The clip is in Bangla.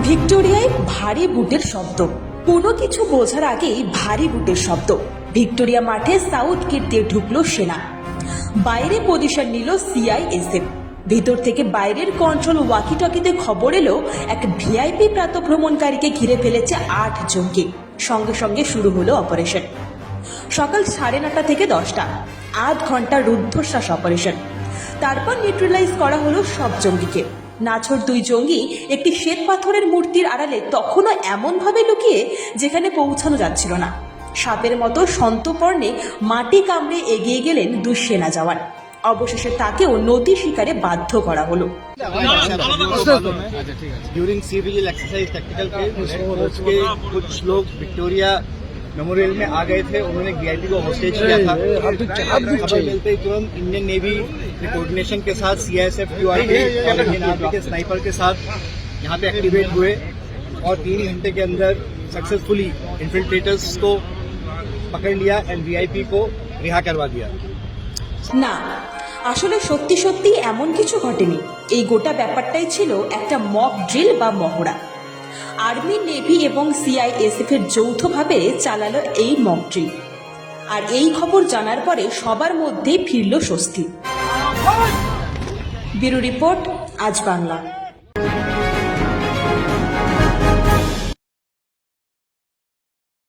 ভিক্টোরিয়ায় ভারী বুটের শব্দ। কোনো কিছু বোঝার আগেই ভারী বুটের শব্দ। ভিক্টোরিয়া মাঠে সাউথ গেট দিয়ে ঢুকলো সেনা। বাইরে পজিশন নিল সিআইএসএফ। ভিতর থেকে বাইরের কন্ট্রোল ওয়াকি টকিতে খবর এলো, এক ভিআইপি প্রাতভ্রমণকারীকে ঘিরে ফেলেছে আট জঙ্গি। সঙ্গে সঙ্গে শুরু হলো অপারেশন। সকাল সাড়ে নটা থেকে দশটা। আধ ঘণ্টা রুদ্ধশ্বাস অপারেশন। তারপর নিউট্রালাইজ করা হলো সব জঙ্গিকে। নাছর দুই জঙ্গি একটি শ্বেত পাথরের মূর্তির আড়ালে তখনও এমনভাবে লুকিয়ে যেখানে পৌঁছানো যাচ্ছিল না সাপের মতো সন্তপর্ণে মাটি কামড়ে এগিয়ে গেলেন দুই সেনা জওয়ান অবশেষে তাকেও নদী শিকারে বাধ্য করা হলো during sea vigil exercise technical के फोर्स के कुछ लोग विक्टोरिया मेमोरियल में आ गए थे उन्होंने वीआईपी को होस्टेज किया था खबर मिलते ही तुरंत इंडियन नेवी के कोऑर्डिनेशन के साथ सीआईएसएफ क्यूआरटी और इंडियन आर्मी के स्नाइपर के साथ यहाँ पे एक्टिवेट हुए और तीन घंटे के अंदर सक्सेसफुली इन्फिल्ट्रेटर्स को पकड़ लिया एंड वीआईपी को रिहा करवा दिया না আসলে সত্যি সত্যি এমন কিছু ঘটেনি এই গোটা ব্যাপারটাই ছিল একটা মক ড্রিল বা মহড়া আর্মি, নেভি এবং সিআইএসএফ এর যৌথভাবে চালালো এই মকড্রিল আর এই খবর জানার পরে সবার মধ্যেই ফিরল স্বস্তি। ব্যুরো রিপোর্ট, আজ বাংলা।